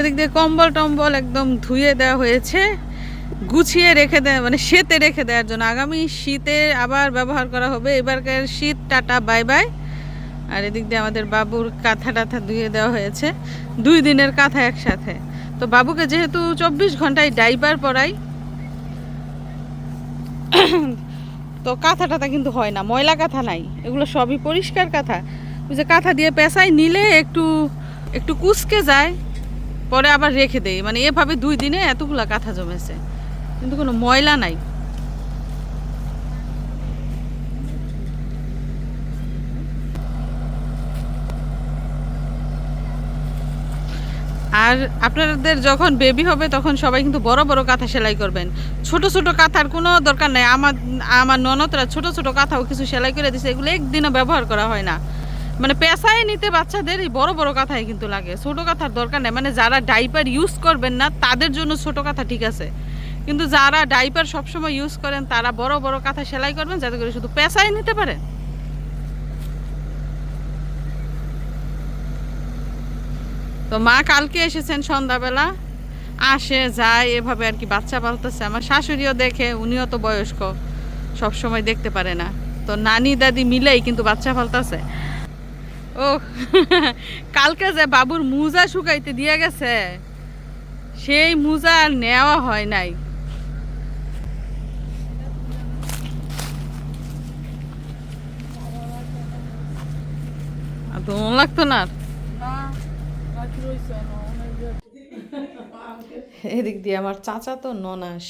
এদিক দিয়ে কম্বল টম্বল একদম ধুয়ে দেওয়া হয়েছে। গুছিয়ে রেখে দেয় মানে শীতে রেখে দেওয়ার জন্য। আগামী শীতে আবার ব্যবহার করা হবে। এবারকার শীত, টাটা, বাই বাই। আর এদিক দিয়ে আমাদের বাবুর কাঁথা টাথা ধুয়ে দেওয়া হয়েছে। দুই দিনের কাঁথা একসাথে। তো বাবুকে যেহেতু চব্বিশ ঘন্টায় ডাইপার পরাই, তো কাঁথা টাথা কিন্তু হয় না। ময়লা কাঁথা নাই। এগুলো সবই পরিষ্কার কাঁথা। ওই যে কাঁথা দিয়ে পেঁচাই নিলে একটু একটু কুচকে যায়। পরে আবার রেখে দেয় মানে এভাবে দুই দিনে এতগুলো কাঁথা জমেছে। কিন্তু কোনো ময়লা নাই। আর আপনাদের যখন বেবি হবে, তখন সবাই কিন্তু বড় বড় কাঁথা সেলাই করবেন। ছোট ছোট কাঁথার কোনো দরকার নাই। আমার আমার ননদরা ছোট ছোট কাঁথাও কিছু সেলাই করে দিছে। এগুলো একদিনও ব্যবহার করা হয় না। মানে পেশায় নিতে বাচ্চাদের এই বড় বড় কাঁথাই কিন্তু লাগে। ছোট কাঁথার দরকার নেই। মানে যারা ডাইপার ইউজ করবেন না, তাদের জন্য ছোট কাঁথা ঠিক আছে। কিন্তু যারা ডাইপার সবসময় ইউজ করেন, তারা বড় বড় কাঁথা সেলাই করবেন যাতে করে শুধু পেশায় নিতে পারেন। তো মা কালকে এসেছেন সন্ধ্যাবেলা। আসে, যায়, এভাবে আর কি বাচ্চা পালতেছে। আমার শাশুড়িও দেখে, উনিও তো বয়স্ক সব সময় দেখতে পারে না। তো নানি, দাদি মিলেই কিন্তু বাচ্চা পালতেছে। ও কালকে যে বাবুর মুজা শুকাইতে দিয়ে গেছে সেই মুজা আর নেওয়া হয় নাই। আর তো মন লাগতো না এদিক দিয়ে আমার চাচা তো ননাস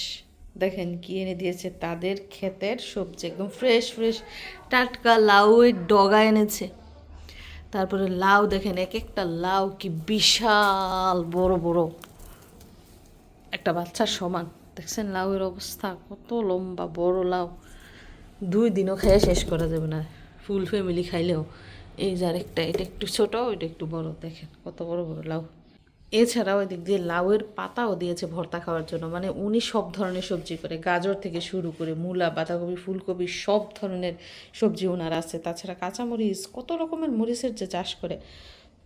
দেখেন কি এনে দিয়েছে তাদের ক্ষেতের সবজি একদম ফ্রেশ ফ্রেশ টাটকা লাউয়ের ডগা এনেছে। তারপরে লাউ দেখেন এক একটা লাউ কি বিশাল, বড় বড়। একটা বাচ্চার সমান। দেখছেন লাউয়ের অবস্থা? কত লম্বা, বড় লাউ। দুই দিনও খেয়ে শেষ করা যাবে না। ফুল ফ্যামিলি খাইলেও। এই যার আরেকটা, এটা একটু ছোট, ওইটা একটু বড়। দেখেন কত বড় বড় লাউ। এছাড়াও এদিক দিয়ে লাউয়ের পাতাও দিয়েছে ভর্তা খাওয়ার জন্য। মানে উনি সব ধরনের সবজি করে, গাজর থেকে শুরু করে মূলা, বাঁধাকপি, ফুলকপি, সব ধরনের সবজি ওনার আছে। তাছাড়া কাঁচামরিচ, কত রকমের মরিচের যে চাষ করে।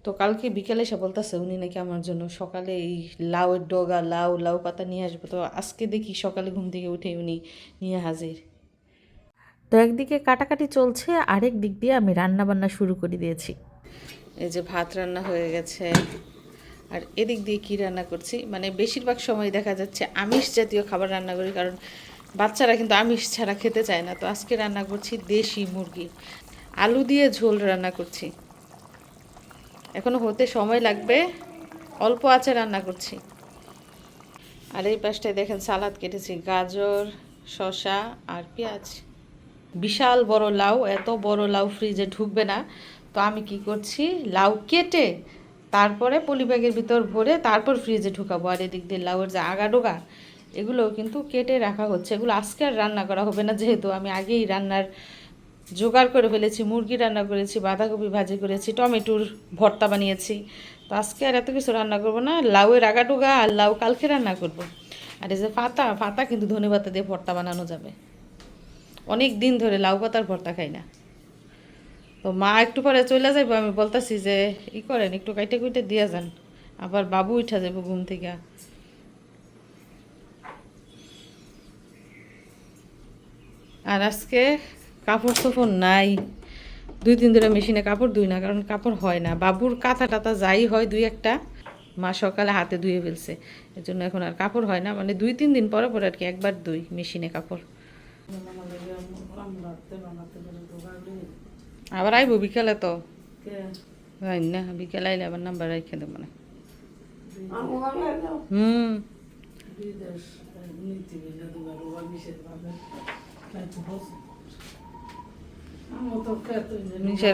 তো কালকে বিকেলে এসে বলতেছে, উনি নাকি আমার জন্য সকালে এই লাউয়ের ডগা, লাউ লাউ পাতা নিয়ে আসব। তো আজকে দেখি সকালে ঘুম থেকে উঠে উনি নিয়ে হাজির। তো একদিকে কাটাকাটি চলছে, আরেক দিক দিয়ে আমি রান্না বান্না শুরু করে দিয়েছি। এই যে ভাত রান্না হয়ে গেছে। আর এদিক দিয়ে কি রান্না করছি? মানে বেশিরভাগ সময় দেখা যাচ্ছে আমিষ জাতীয় খাবার রান্না করি, কারণ বাচ্চারা কিন্তু আমিষ ছাড়া খেতে চায় না। তো আজকে রান্না করছি দেশি মুরগি। আলু দিয়ে ঝোল রান্না করছি। এখনও হতে সময় লাগবে, অল্প আছে রান্না করছি। আর এই পাশটায় দেখেন সালাদ কেটেছি, গাজর শশা আর পেঁয়াজ। বিশাল বড় লাউ, এত বড় লাউ ফ্রিজে ঢুকবে না। তো আমি কি করছি, লাউ কেটে তারপরে পলিব্যাগের ভিতর ভরে তারপর ফ্রিজে ঢুকাবো। আর এদিক দিয়ে লাউয়ের যে আগা ডোগা এগুলো কিন্তু কেটে রাখা হচ্ছে। এগুলো আজকে আর রান্না করা হবে না যেহেতু আমি আগেই রান্নার জোগাড় করে ফেলেছি, মুরগি রান্না করেছি, বাঁধাকপি ভাজি করেছি, টমেটোর ভর্তা বানিয়েছি। তো আজকে আর এত কিছু রান্না করব না, লাউয়ের আগা ডোগা আর লাউ কালকে রান্না করব। আর এই যে পাতা ফাতা কিন্তু ধনে পাতা দিয়ে ভর্তা বানানো যাবে। অনেক দিন ধরে লাউ পাতার ভর্তা খাই না। তো মা একটু পরে চলে যাইবো, আমি বলতাছি যে, ই করেন, একটু কাইটে কুইটে দিয়ে যান। আবার বাবু উঠা যাব ঘুম থেকে। আর আজকে কাপড় চোপড় নাই। দুই দিন ধরে মেশিনে কাপড় ধুই না, কারণ কাপড় হয় না। বাবুর কাঁথা টাতা যাই হয় দুই একটা, মা সকালে হাতে ধুয়ে ফেলছে। এর জন্য এখন আর কাপড় হয় না মানে দুই, তিন দিন পরে পরে আর কি একবার ধুই মেশিনে কাপড়। আবার আইব বিকেলে তো। জানি না বিকেলে আইলে আবার নাম্বার রেখে দেবো না। হুম।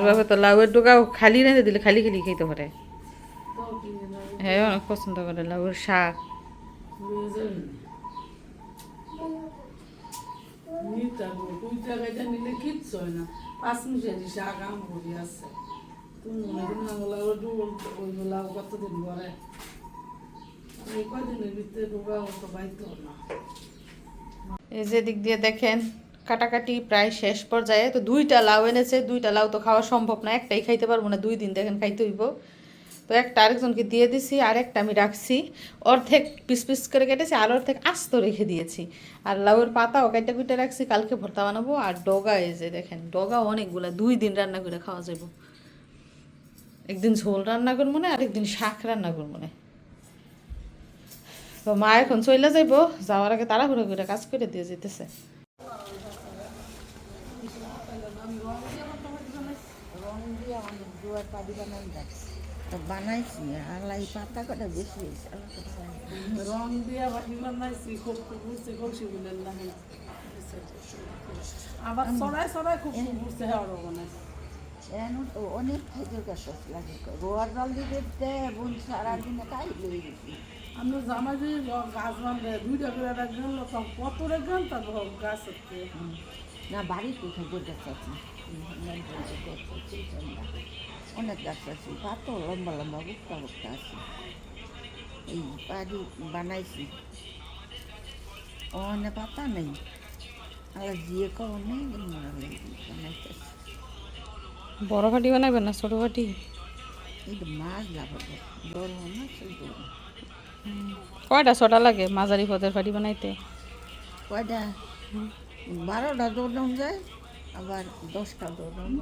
বাবা তো লাউয়ের ডোকাও খালি রেঁধে দিলে খালি খালি খেতে পারে। হ্যাঁ অনেক পছন্দ করে লাউয়ের শাক। নিলে কিচ্ছু হয় না। পাঁচ এই যে দিক দিয়ে দেখেন, কাটাকাটি প্রায় শেষ পর্যায়ে তো দুইটা লাউ এনেছে, দুইটা লাউ তো খাওয়া সম্ভব না, একটাই খাইতে পারব না, দুই দিন দেখেন খাইতে হইব। তো একটা আরেকজনকে দিয়ে দিছি আর একটা আমি রাখছি। অর্ধেক পিস পিস করে কেটেছি, আর অর্ধেক আস্ত রেখে দিয়েছি। আর লাউয়ের পাতাও কেটে কুটে রাখছি, কালকে ভর্তা বানাবো। আর ডগা এই যে দেখেন, ডগা অনেকগুলো, দুই দিন রান্না করে খাওয়া যাব একদিন ঝোল রান্না করব না আরেকদিন শাক রান্না করব না তো মা এখন চলে যাইবো, যাওয়ার আগে তাড়াহুড়ো করে কাজ করে দিয়ে যেতেছে রং দিয়ে অনেক যাচ্ছে। তো বানাইছি আলাই পাতা কটা বেশি হয়েছে। রং দিয়া বানাইছি খুব খুব বুঝছে কলসি বলেন না আবার সরাই সরাই খুব খুব বুঝছে হ্যাঁ বানাইছি অনেক খেজুর গাছ লাগে রোয়ার জল দিতে দে বোন সারাদিনে তাই লই গেছি আমি জামা যে গাছ বানলে দুইটা করে রাখবেন তখন কত রাখবেন তারপর গাছ হচ্ছে না বাড়িতে খেজুর গাছ আছে অনেক গাছ আছে পাতো লম্বা লম্বা বুকটা বুকটা আছে এই বাড়ি বানাইছি অনেক পাতা নেই আল্লাহ জিয়ে কম নেই বানাইতেছি বড় ফাটি বানাবেন না ছোট ফাটি এই মাছ লাগাবো বড় মাছ শুধু কয়টা ছটা লাগে মাঝারি পদের ফাটি বানাইতে? কয়টা? বারোটা দৌড়ানো যায় আবার দশটা দৌড়ানো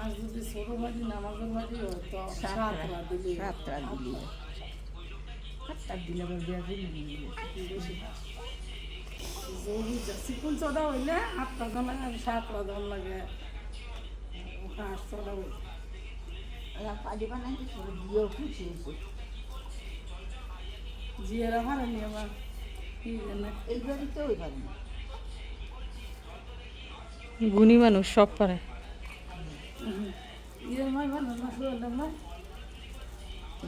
আর যদি ছোট বাড়ি নামাজের বাড়ি তো সাতটা সাতটা দিলে সাতটা দিলে সাতটা দিলে আবার জরুরি চিকুন চড়া হইলে আটটা জন লাগে সাতটা জন লাগে। আট চড়া হইলে। পাড়ি বানাইতে সব দিয়েও খুশি হয়েছে। জিয়েরা হারানি আবার কি জানে? এই বাড়িতে ওই বাড়ি গুণী মানুষ সব পারে।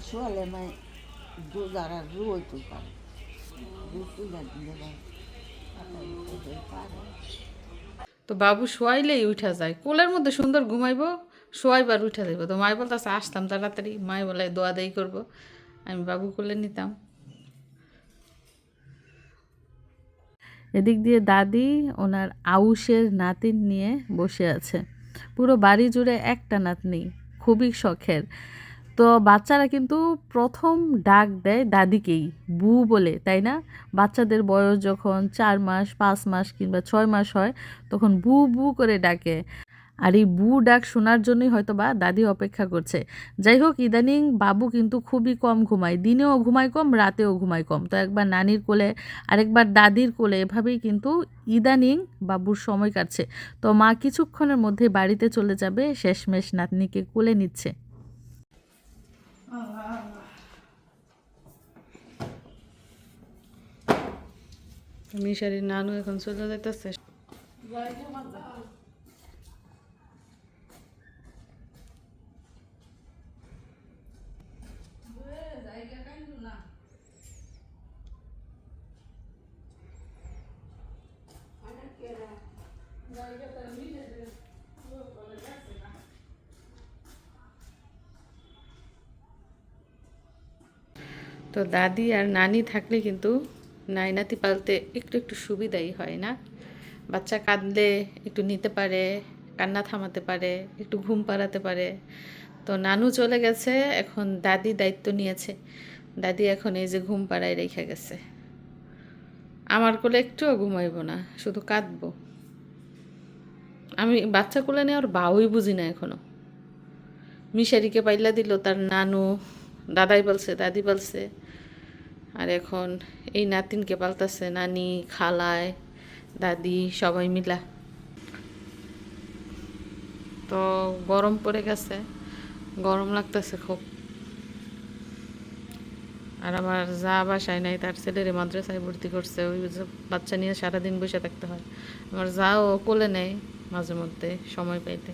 শুয়ালে মাই দু যারা রুই তুই পারে রু তুই দিলে তো বাবু শোয়াইলেই উঠা যায়। কোলের মধ্যে সুন্দর ঘুমাইবো শোয়াইবার উঠা যাইব। তো মাই বলতেছে আসতাম তাড়াতাড়ি। মাই বলে দোয়া দেই করব। আমি বাবু কোলে নিতাম। এদিক দিয়ে দাদি ওনার আউশের নাতিন নিয়ে বসে আছে। পুরো বাড়ি জুড়ে একটা নাতনি, খুবই শখের। তো বাচ্চারা কিন্তু প্রথম ডাক দেয় দাদিকেই, বু বলে, তাই না? বাচ্চাদের বয়স যখন চার মাস, পাঁচ মাস কিংবা ছয় মাস হয়, তখন বু বু করে ডাকে। আর এই বু ডাক শোনার জন্যই হয়তো বা দাদি অপেক্ষা করছে। যাই হোক ইদানিং বাবু কিন্তু খুবই কম ঘুমায়। দিনেও ঘুমায় কম, রাতেও ঘুমায় কম। তো একবার নানির কোলে, আরেকবার দাদির কোলে এভাবেই কিন্তু ইদানিং বাবুর সময় কাটছে। তো মা কিছুক্ষণের মধ্যে বাড়িতে চলে যাবে, শেষমেশ নাতনিকে কোলে নিচ্ছে। মিশারির নানু এখন চলে যাইতেছে। তো দাদি আর নানি থাকলে কিন্তু নাইনাতি পালতে একটু একটু সুবিধাই হয় না। বাচ্চা কাঁদলে একটু নিতে পারে, কান্না থামাতে পারে, একটু ঘুম পাড়াতে পারে। তো নানু চলে গেছে, এখন দাদি দায়িত্ব নিয়েছে। দাদি এখন এই যে ঘুম পাড়ায় রেখে গেছে। আমার কোলে একটুও ঘুমাইব না, শুধু কাঁদবো। আমি বাচ্চা কোলে নেওয়ার বাউই বুঝি না এখনও মিশারিকে পাইলা দিল, তার নানু, দাদাই বলছে, দাদি বলছে। আর এখন এই নাতিনকে পাল্টাছে নানি, খালায়, দাদি, সবাই মিলা। তো গরম পড়ে গেছে, গরম লাগতেছে খুব। আর আমার যা বাসায় নাই, তার ছেলেরে মাদ্রাসায় ভর্তি করছে, ওই বাচ্চা নিয়ে সারাদিন বসে থাকতে হয়। আমার যাও কোলে নেয় মাঝে মধ্যে সময় পাইতে।